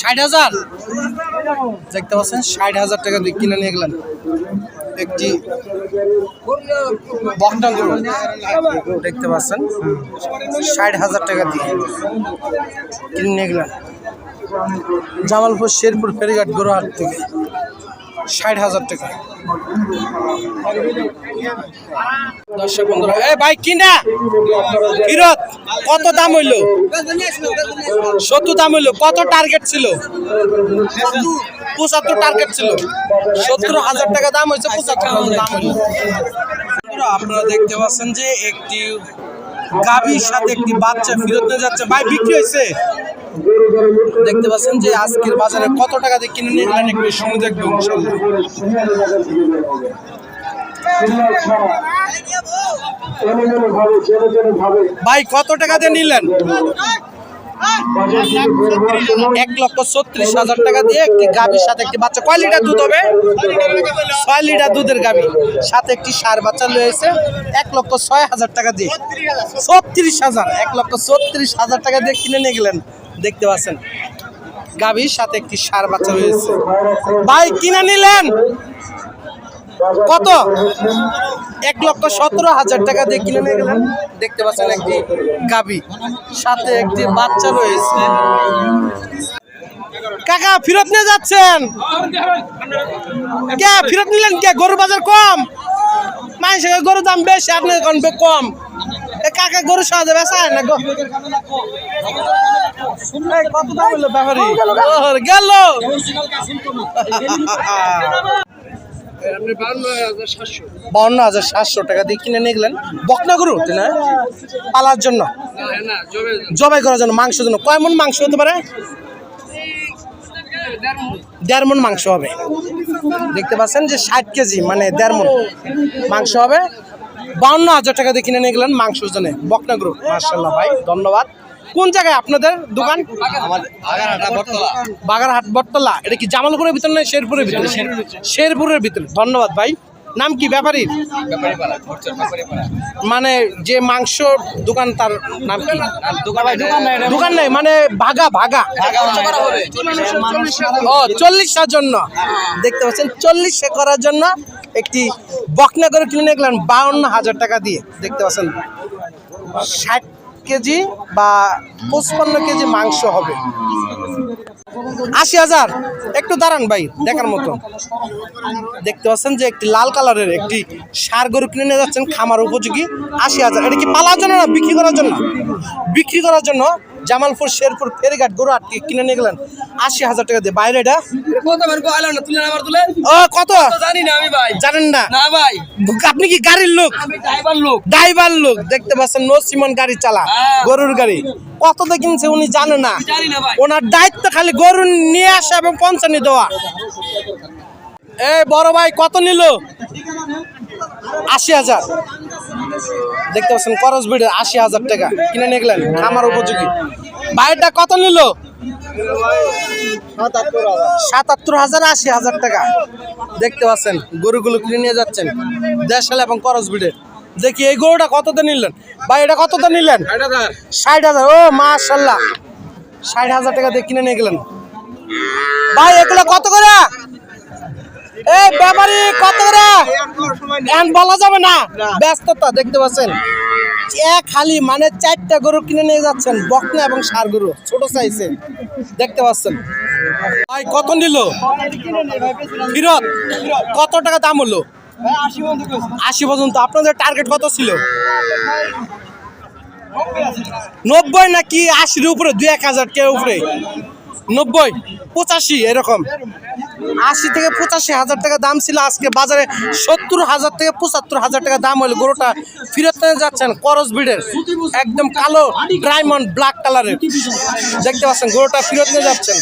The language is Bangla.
ষাট হাজার? দেখতে পাচ্ছেন, ষাট হাজার টাকা দিয়ে কিনে নিয়ে গেলেন। একটি বকনা গরু দেখতে পাচ্ছেন, ষাট হাজার টাকা দিয়ে কিনে নিয়ে গেলেন। জামালপুর শেরপুর ফেরিঘাট গরুহাট থেকে ষাট হাজার টাকা। দাম হইল? সত্তর দাম কত টার্গেট ছিল? টার্গেট ছিল। সত্তর হাজার টাকা দাম দাম হইল। আপনারা দেখতে পাচ্ছেন যে একটি গাভীর সাথে একটি বাচ্চা ফেরত নিয়ে যাচ্ছে। ভাই, বিক্রি হয়েছে? দেখতে পাচ্ছেন যে আজকের বাজারে কত টাকা দিয়ে কিনে নিয়ে একটু শুনে দেখব ইনশাল্লাহ। ভাই, কত টাকা দিয়ে নিলেন? এক লক্ষ ছত্রিশ হাজার টাকা দিয়ে একটি গাভীর সাথে একটি বাচ্চা। কয় লিটার দুধ হবে? ছয় লিটার দুধের গাভী। সাথে একটি সার বাচ্চা রয়েছে, এক লক্ষ ছয় হাজার টাকা দিয়ে। ছত্রিশ হাজার, এক লক্ষ ছত্রিশ হাজার টাকা দিয়ে কিনে নিয়ে গেলেন, দেখতে পাচ্ছেন। গাভীর সাথে একটি সার বাচ্চা রয়েছে। ভাই, কিনে নিলেন? কত? এক লক্ষ সতেরো হাজার টাকা দিয়ে কিনে নিয়ে গেলেন। দেখতে পাচ্ছেন একটি গাবি সাথে একটি বাচ্চা রয়েছে। কাকা, ফেরত নিয়ে যাচ্ছেন? কে, ফেরত নিলেন কে? গরু বাজার কম? মানুষের গরুর দাম বেশি আপনি এখন কম। কাকা গরু সহজে হয় না গো? কত দাম গেল। বাউন্ন হাজার সাতশো টাকা দিয়ে কিনে নিয়ে গেলেন। বকনা গরু না? পালার জন্য। জবাই করার জন্য জন্য। কয় মাংস হতে পারে? দেড় মাংস হবে। দেখতে পাচ্ছেন যে ষাট কেজি মানে দেড় মন মাংস হবে। বাউন্ন হাজার টাকা দিয়ে কিনে নিয়ে গেলেন মাংসের জন্য। বকনা গরু মার্শাল্লাহ ভাই, ধন্যবাদ। কোন জায়গায় আপনাদের দোকান? বাগারহাট বটতলা। এটা কি জামালপুরের ভিতরে না শেরপুরের ভিতরে? শেরপুরের ভিতরে। ধন্যবাদ ভাই। নাম কি ব্যাপারীর? মানে যে মাংস দোকান তার নাম কি? দোকান নাই মানে ভাগা ভাগা। ও চল্লিশটার জন্য। দেখতে পাচ্ছেন চল্লিশে করার জন্য একটি বকনা করে কিনে নিয়ে গেলেন বাউন্ন হাজার টাকা দিয়ে। দেখতে পাচ্ছেন ষাট কেজি বা পঁচপান্ন কেজি মাংস হবে। আশি হাজার। একটু দাঁড়ান ভাই, দেখার মতো। দেখতে পাচ্ছেন যে একটি লাল কালারের একটি সার গরু কিনে নিয়ে যাচ্ছেন খামার উপযোগী। আশি হাজার। এটা কি পালার জন্য না বিক্রি করার জন্য? বিক্রি করার জন্য জামালপুর শেরপুর ফেরিঘাট আটকে কিনে নিয়ে গেলেন আশি হাজার টাকা দিয়ে। বাইরে এটা? ও কত? জানি না আমি ভাই। জানেন না? না ভাই। আপনি কি গাড়ির লোক? ড্রাইভার লোক। ড্রাইভার লোক। দেখতে পাচ্ছেন নো সিমন গাড়ি চালা হ্যাঁ। গরুর গাড়ি। কততে কিনছে উনি জানে না। ওনার দায়িত্ব খালি গরু নিয়ে আসা এবং পঞ্চানি দেওয়া। এই বড় ভাই কত নিল? আশি হাজার। দেখতে পাচ্ছেন করস বিড়ের আশি হাজার টাকা। কিনে নিয়ে খামার উপযোগী। বাইরটা কত নিল? সাতাত্তর হাজার, আশি হাজার টাকা। দেখতে পাচ্ছেন, গরুগুলো কিনে নিয়ে যাচ্ছেন, দেশাল এবং করস বিড়ের দেখি, এই গরুটা কততে নিলেন? ভাই, এটা কততে নিলেন? ষাট হাজার, ও মাশাল্লাহ। ষাট হাজার টাকা দিয়ে কিনে নিয়ে গেলেন। ভাই, এগুলো কত করে? এই ব্যাপারি কত করে? এখন বলা যাবে না। ব্যস্ততা দেখতে পাচ্ছেন? এক খালি মানে চারটা গরু কিনে নিয়ে যাচ্ছেন বকনা এবং সার গরু ছোট সাইজে দেখতে পাচ্ছেন? ভাই কত নিল? ফিরত? কত টাকা দাম হলো? আশি পর্যন্ত। আপনাদের টার্গেট কত ছিল? নব্বই নাকি আশির উপরে? দুই এক হাজার কে উপরে? নব্বই পঁচাশি এরকম। আশি থেকে পঁচাশি হাজার টাকা দাম ছিল। আজকে বাজারে সত্তর হাজার থেকে পঁচাত্তর হাজার টাকা দাম হলো। গরুটা ফিরত নিয়ে যাচ্ছেন করস ভিড়ের একদম কালো ডায়মন্ড ব্ল্যাক কালারের। দেখতে পাচ্ছেন, গরুটা ফিরত নিয়ে যাচ্ছেন।